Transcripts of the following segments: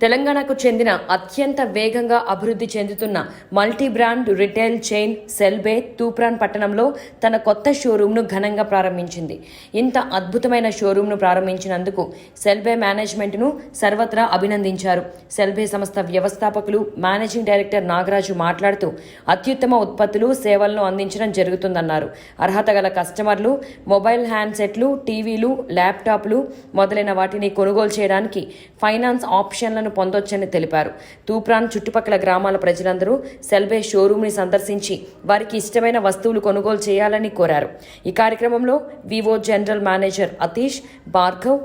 తెలంగాణకు చెందిన అత్యంత వేగంగా అభివృద్ధి చెందుతున్న multi brand retail chain Cellbay Toopran పట్టణంలో తన కొత్త షోరూంను ఘనంగా ప్రారంభించింది. ఇంత అద్భుతమైన షోరూంను ప్రారంభించినందుకు సెల్బే మేనేజ్మెంట్ను సర్వత్రా అభినందించారు. సెల్బే సంస్థ వ్యవస్థాపకులు మేనేజింగ్ డైరెక్టర్ నాగరాజు మాట్లాడుతూ అత్యుత్తమ ఉత్పత్తులు సేవలను అందించడం జరుగుతుందన్నారు. అర్హత గల కస్టమర్లు మొబైల్ హ్యాండ్సెట్లు టీవీలు ల్యాప్టాప్లు మొదలైన వాటిని కొనుగోలు చేయడానికి ఫైనాన్స్ ఆప్షన్లను పొందొచ్చని తెలిపారు. తూప్రాన్ చుట్టుపక్కల గ్రామాల ప్రజలందరూ సెల్బే షోరూమ్ని సందర్శించి వారికి ఇష్టమైన వస్తువులు కొనుగోలు చేయాలని కోరారు. ఈ కార్యక్రమంలో Vivo general manager Atish Bhargav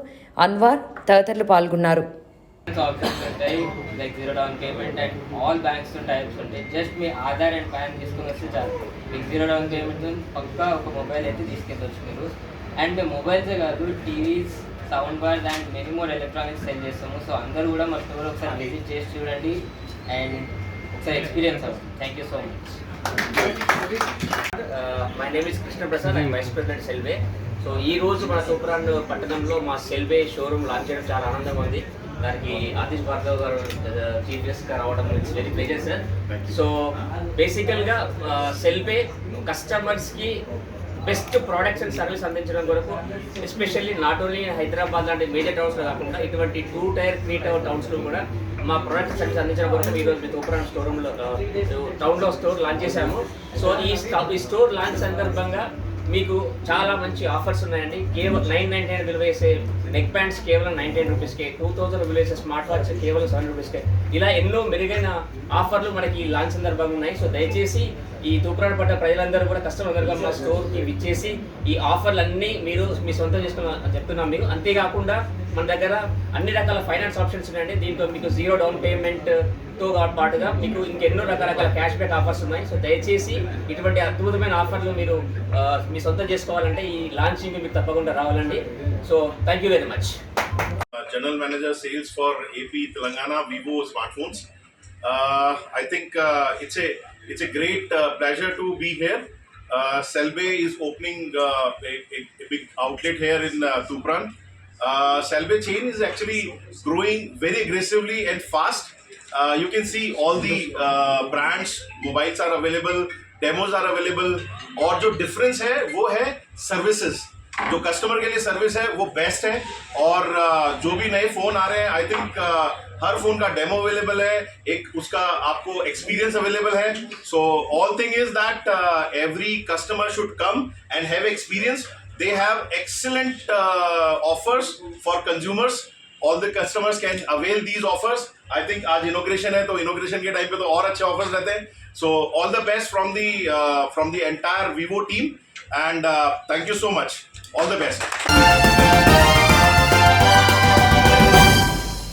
Anwar తదితరులు పాల్గొన్నారు. ఆప్షన్స్ ఉంటాయి like zero down payment and all banks types ఉంటాయి జస్ట్ మీ ఆధార్ అండ్ వస్తే చాలు మీకు జీరో డౌన్ పేమెంట్ పక్కా ఒక మొబైల్ అయితే మీరు అండ్ మొబైల్సే కాదు TVs sound bars and many more electronics sell చేస్తాము. సో అందరూ కూడా మా స్టోర్ ఒకసారి విజిట్ చేసి చూడండి. అండ్ ఒకసారి ఎక్స్పీరియన్స్ అవ్వండి. Thank you so much my name is Krishna Prasad and vice president Cellbay so ఈ రోజు మన సూపరాన్ పట్టణంలో మా సెల్వే షోరూమ్ లాంచ్ చేయడం చాలా ఆనందంగా ఉంది. దానికి ఆతిష్ భార్గవ్ గారు చీఫ్ గెస్ట్గా రావడం it's very pleasure sir so బేసికల్గా సెల్వే కస్టమర్స్కి బెస్ట్ ప్రోడక్ట్స్ అండ్ సర్వీస్ అందించడం కొరకు ఎస్పెషల్లీ నాట్ ఓన్లీ హైదరాబాద్ లాంటి మేజర్ టౌన్స్లో కాకుండా ఇటువంటి టూ టైర్ త్రీ టైర్ టౌన్స్లో కూడా మా ప్రొడక్ట్ సర్వీస్ అందించడం కొరకు ఈరోజు మీ తోపురాన్ స్టోర్ రూమ్లో టౌన్లో స్టోర్ లాంచ్ చేశాము. సో ఈ ఈ స్టోర్ లాంచ్ సందర్భంగా మీకు చాలా మంచి ఆఫర్స్ ఉన్నాయండి. కేవలం నైన్ నైన్ నైన్ విలువ వేసే నెక్ బ్యాండ్స్ కేవలం నైన్టీన్ రూపీస్కే two thousand rupees smart watch కేవలం సెవెన్ రూపీస్కే ఇలా ఎన్నో మెరుగైన ఆఫర్లు మనకి లాంచ్ సందర్భంగా ఉన్నాయి. సో దయచేసి ఈ తూప్రాన్ పడ్డ ప్రజలందరూ కూడా కస్టమర్గా మా స్టోర్కి విచ్చేసి ఈ ఆఫర్లు అన్నీ మీరు మీ సొంతం చేసుకున్న చెప్తున్నాం మీకు. అంతేకాకుండా మన దగ్గర అన్ని రకాల ఫైనాన్స్ ఆప్షన్స్ ఉన్నాయండి. దీంట్లో మీకు జీరో డౌన్ పేమెంట్తో పాటుగా మీకు ఇంకెన్నో రకరకాల క్యాష్ బ్యాక్ ఆఫర్స్ ఉన్నాయి. సో దయచేసి ఇటువంటి అద్భుతమైన ఆఫర్లు మీరు మీ సొంతం చేసుకోవాలంటే ఈ లాంచింగ్ మీకు తప్పకుండా రావాలండి. So thank you very Much uh, General Manager Sales for AP Telangana Vivo Smartphones. Uh, I think uh, it's a it's a great uh, pleasure to be here. Uh, Selbe is opening uh, a, a, a big outlet here in uh, Tupran. Uh, Selbe chain is actually growing very aggressively and fast. Uh, you can see all the uh, brands, mobiles are available, demos are available. और जो difference है वो है services. जो customer के लिए service है, वो बेस्ट है। और uh, जो भी नए फ़ोन आ रहे हैं आई थिंक uh, हर फ़ोन का डेमो अवेलेबल है। एक उसका आपको एक्सपीरियंस अवेलेबल है। So all thing is that every customer should come and have experience they have excellent offers for consumers all the customers can avail these offers I think आज inauguration है तो inauguration के time पे तो और अच्छे offers रहते हैं। So all the best from the from the entire Vivo team and uh, thank you so much. All the best